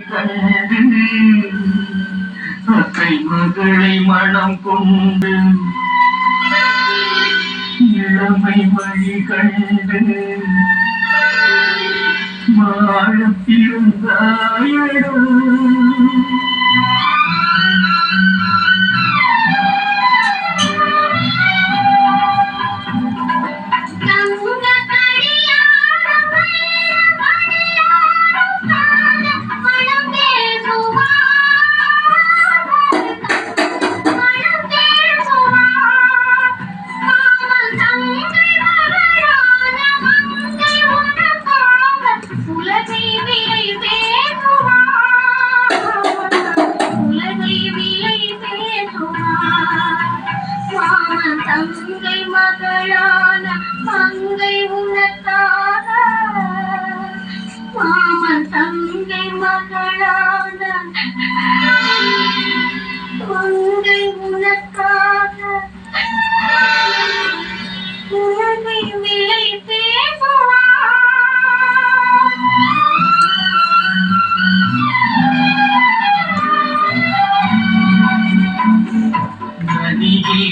கண்டு அத்தை மகளை மனம் கொண்டு இளமை வழி கண்டு வாழ பிறந்தாயடோ மகளான மங்கை உனக்காக. மாமன் தங்கை மகளான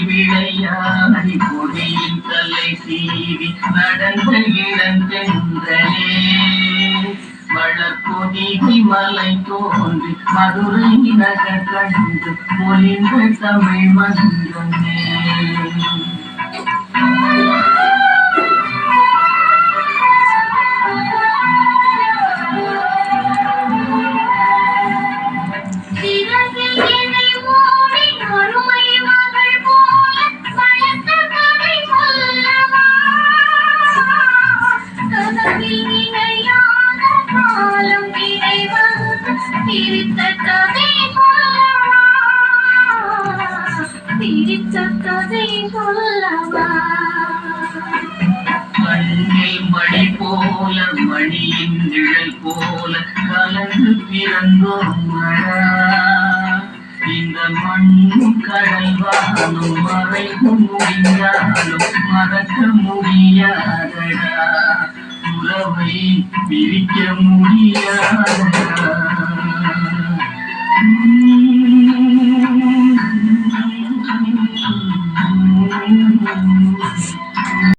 விளையாடி கொடியின் தலை சீவி நடந்த இளந்தென்றலே வளர்பொதிகை மலை தோன்றி மதுரை நகர் கண்டு பொலிந்த தமிழ் மன்றமே வந்து பிரித்த சொல்லவா பிரித்த போல மணியின் நிழல் போல கலந்து பிறந்தோம் இந்த மண்ணும் கடல் வானும் முடிந்தாலும் மறக்க முடியாதடா. உறவை பிரிக்க